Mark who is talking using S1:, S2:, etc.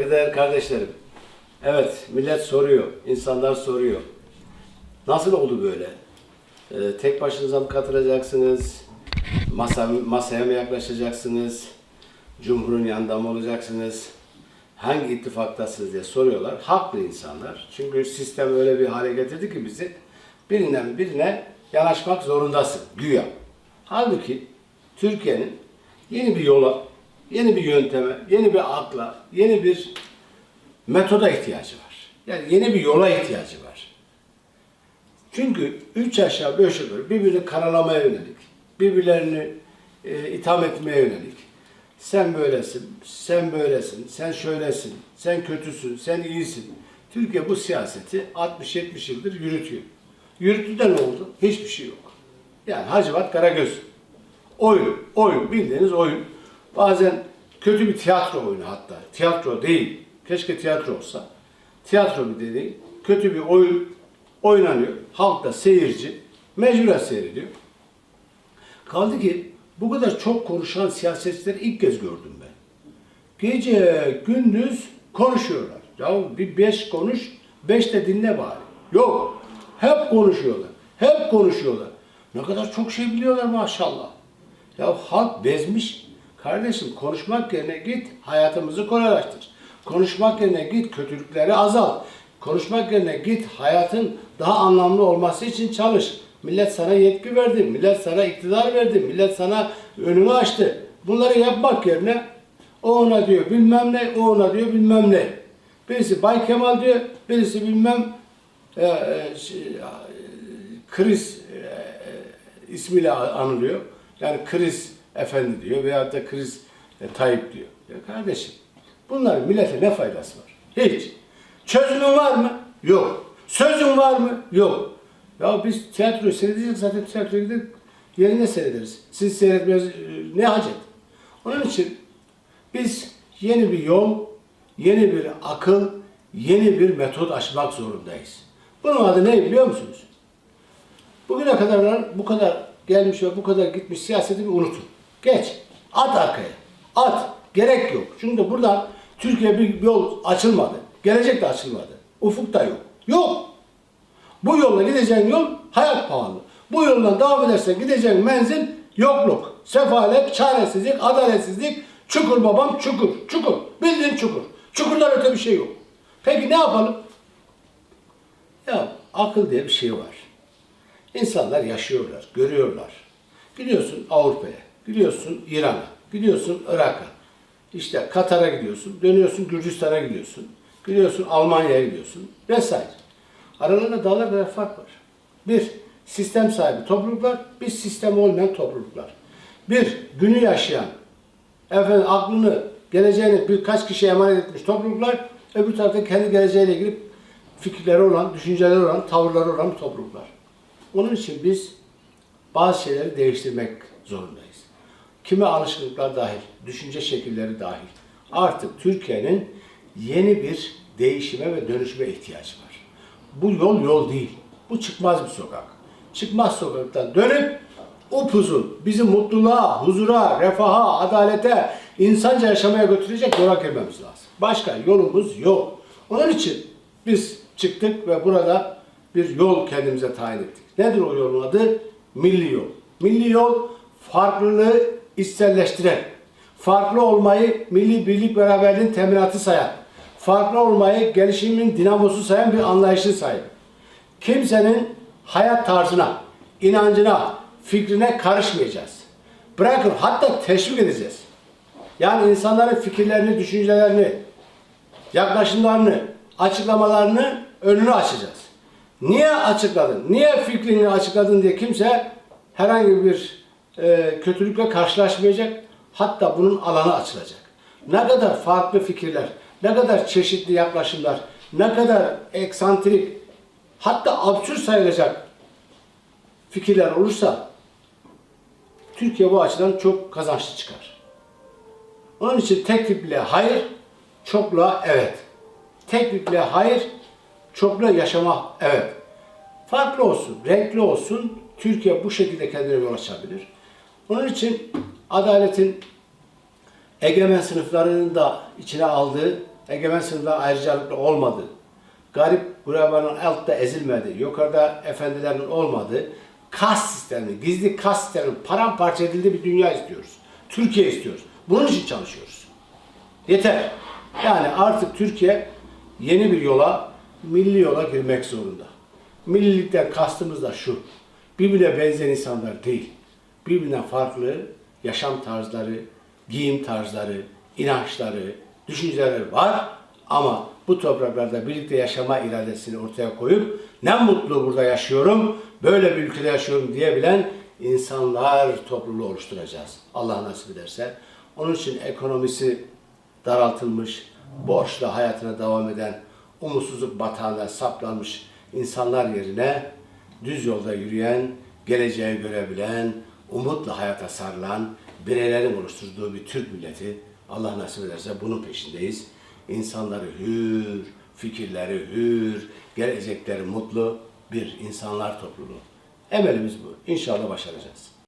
S1: Saygıdeğer kardeşlerim. Evet, millet soruyor, insanlar soruyor. Nasıl oldu böyle? Ee, tek başınıza mı katılacaksınız? Masa, masaya mı yaklaşacaksınız? Cumhurun yanında mı olacaksınız? Hangi ittifaktasınız diye soruyorlar. Haklı insanlar. Çünkü sistem öyle bir hale getirdi ki bizi birinden birine yanaşmak zorundasın güya. Halbuki Türkiye'nin yeni bir yola, yeni bir yönteme, yeni bir akla, yeni bir metoda ihtiyacı var. Yani yeni bir yola ihtiyacı var. Çünkü üç aşağı beş yukarı birbirini karalamaya yönelik, birbirlerini e, itham etmeye yönelik. Sen böylesin, sen böylesin, sen şöylesin, sen kötüsün, sen iyisin. Türkiye bu siyaseti 60-70 yıldır yürütüyor. Yürüttü de ne oldu? Hiçbir şey yok. Yani Hacivat Karagöz. Oyun, oyun, bildiğiniz oyun. Bazen kötü bir tiyatro oyunu hatta. Tiyatro değil. Keşke tiyatro olsa. Tiyatro bir dediğin kötü bir oyun oynanıyor. Halk da seyirci. Mecburen seyrediyor. Kaldı ki bu kadar çok konuşan siyasetçileri ilk kez gördüm ben. Gece gündüz konuşuyorlar. Ya bir beş konuş, beş de dinle bari. Yok. Hep konuşuyorlar. Hep konuşuyorlar. Ne kadar çok şey biliyorlar maşallah. Ya halk bezmiş. Kardeşim konuşmak yerine git hayatımızı kolaylaştır. Konuşmak yerine git kötülükleri azalt. Konuşmak yerine git hayatın daha anlamlı olması için çalış. Millet sana yetki verdi, millet sana iktidar verdi, millet sana önünü açtı. Bunları yapmak yerine o ona diyor bilmem ne, o ona diyor bilmem ne. Birisi Bay Kemal diyor, birisi bilmem e, e, şey, e, Kriz e, e, ismiyle anılıyor. Yani Kriz Efendi diyor veyahut da Kriz e, Tayyip diyor. Ya kardeşim bunların millete ne faydası var? Hiç. Çözümün var mı? Yok. Sözün var mı? Yok. Ya biz tiyatroyu seyredeceğiz zaten tiyatroya gidip yerinde seyrederiz. Siz seyretmez ne hacet? Onun için biz yeni bir yol, yeni bir akıl, yeni bir metot aşmak zorundayız. Bunun adı ne biliyor musunuz? Bugüne kadar bu kadar gelmiş ve bu kadar gitmiş siyaseti bir unutun. Geç. At arkaya. At. Gerek yok. Çünkü buradan Türkiye bir yol açılmadı. Gelecek de açılmadı. Ufuk da yok. Yok. Bu yolla gideceğin yol hayat pahalı. Bu yoldan devam edersen gideceğin menzil yokluk, sefalet, çaresizlik, adaletsizlik, çukur babam çukur, çukur. Bildiğin çukur. Çukurdan öte bir şey yok. Peki ne yapalım? Ya akıl diye bir şey var. İnsanlar yaşıyorlar, görüyorlar. Gidiyorsun Avrupa'ya, gidiyorsun İran'a, gidiyorsun Irak'a. İşte Katar'a gidiyorsun, dönüyorsun Gürcistan'a gidiyorsun, gidiyorsun Almanya'ya gidiyorsun vesaire. Aralarında dağlar kadar fark var. Bir, sistem sahibi topluluklar, bir sistem olmayan topluluklar. Bir, günü yaşayan, efendim aklını, geleceğini birkaç kişiye emanet etmiş topluluklar, öbür tarafta kendi geleceğiyle ilgili fikirleri olan, düşünceleri olan, tavırları olan topluluklar. Onun için biz bazı şeyleri değiştirmek zorundayız. Kime alışkanlıklar dahil, düşünce şekilleri dahil. Artık Türkiye'nin yeni bir değişime ve dönüşüme ihtiyacı var. Bu yol yol değil. Bu çıkmaz bir sokak. Çıkmaz sokaktan dönüp upuzun bizi mutluluğa, huzura, refaha, adalete, insanca yaşamaya götürecek yola girmemiz lazım. Başka yolumuz yok. Onun için biz çıktık ve burada bir yol kendimize tayin ettik. Nedir o yolun adı? Milli yol. Milli yol farklılığı içselleştiren, farklı olmayı milli birlik beraberliğin teminatı sayan, farklı olmayı gelişimin dinamosu sayan bir anlayışın sahibi. Kimsenin hayat tarzına, inancına, fikrine karışmayacağız. Bırakın hatta teşvik edeceğiz. Yani insanların fikirlerini, düşüncelerini, yaklaşımlarını, açıklamalarını önünü açacağız. Niye açıkladın? Niye fikrini açıkladın diye kimse herhangi bir e, kötülükle karşılaşmayacak. Hatta bunun alanı açılacak. Ne kadar farklı fikirler, ne kadar çeşitli yaklaşımlar, ne kadar eksantrik, hatta absürt sayılacak fikirler olursa Türkiye bu açıdan çok kazançlı çıkar. Onun için tek tiple hayır, çokluğa evet. Tek tiple hayır, çokluğa yaşama evet. Farklı olsun, renkli olsun. Türkiye bu şekilde kendine yol açabilir. Onun için adaletin egemen sınıflarının da içine aldığı Egemen sınıflar ayrıcalıklı olmadı. Garip gurabanın altta ezilmedi. Yukarıda efendilerin olmadı. Kas sistemi, gizli kas sistemi paramparça edildi bir dünya istiyoruz. Türkiye istiyoruz. Bunun için çalışıyoruz. Yeter. Yani artık Türkiye yeni bir yola, milli yola girmek zorunda. Millilikten kastımız da şu. Birbirine benzer insanlar değil. Birbirinden farklı yaşam tarzları, giyim tarzları, inançları, düşünceleri var. Ama bu topraklarda birlikte yaşama iradesini ortaya koyup ne mutlu burada yaşıyorum, böyle bir ülkede yaşıyorum diyebilen insanlar topluluğu oluşturacağız. Allah nasip ederse. Onun için ekonomisi daraltılmış, borçla hayatına devam eden, umutsuzluk batağına saplanmış insanlar yerine düz yolda yürüyen, geleceği görebilen, umutla hayata sarılan bireylerin oluşturduğu bir Türk milleti Allah nasip ederse bunun peşindeyiz. İnsanları hür, fikirleri hür, gelecekleri mutlu bir insanlar topluluğu. Emelimiz bu. İnşallah başaracağız.